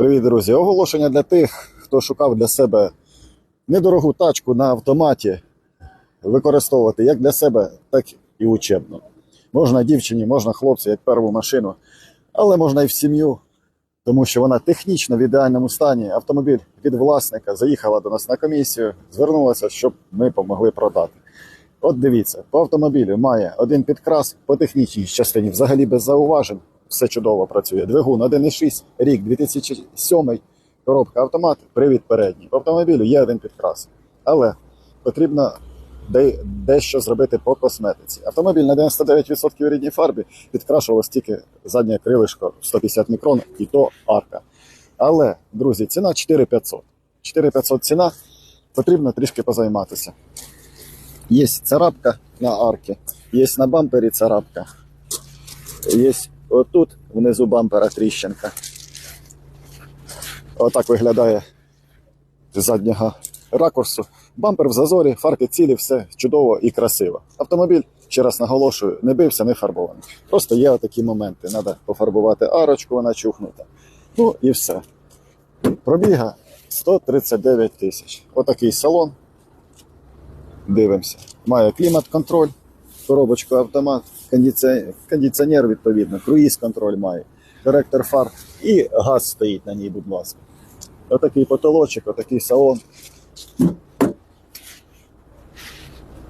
Привіт, друзі! Оголошення для тих, хто шукав для себе недорогу тачку на автоматі, використовувати як для себе, так і учебно. Можна дівчині, можна хлопцю, як перву машину, але можна і в сім'ю, тому що вона технічно в ідеальному стані. Автомобіль від власника заїхала до нас на комісію, звернулася, щоб ми помогли продати. От дивіться, по автомобілю має один підкрас по технічній частині, взагалі без зауважень. Все чудово працює. Двигун 1,6, рік 2007, коробка автомат, привід передній. В автомобілю є один підкрас. Але потрібно дещо зробити по косметиці. Автомобіль на 99% в рідній фарбі підкрашувалось тільки заднє крилишко 150 мікрон і то арка. Але, друзі, ціна 4500. 4500 ціна, потрібно трішки позайматися. Є царапка на арці, є на бампері царапка. Є отут внизу бампера тріщинка. Отак виглядає заднього ракурсу. Бампер в зазорі, фарки цілі, все чудово і красиво. Автомобіль, ще раз наголошую, не бився, не фарбований. Просто є отакі моменти. Треба пофарбувати арочку, вона чухнута. Ну і все. Пробіга 139 тисяч. Отакий салон. Дивимося. Має клімат-контроль, коробочку автомат, кондиціонер, відповідно, круїз-контроль має, коректор фар і газ стоїть на ній, будь ласка. Отакий потолочок, отакий салон.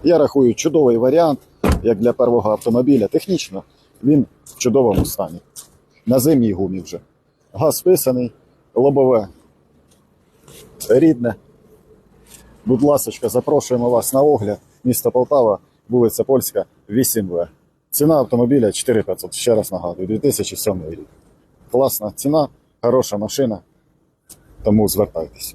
Я рахую чудовий варіант, як для первого автомобіля. Технічно він в чудовому стані. На зимній гумі вже. Газ вписаний, лобове рідне. Будь ласка, запрошуємо вас на огляд. Місто Полтава, вулиця Польська, 8В. Ціна автомобіля 4500. Ще раз нагадую, 2007 рік. Класна ціна, хороша машина. Тому звертайтеся.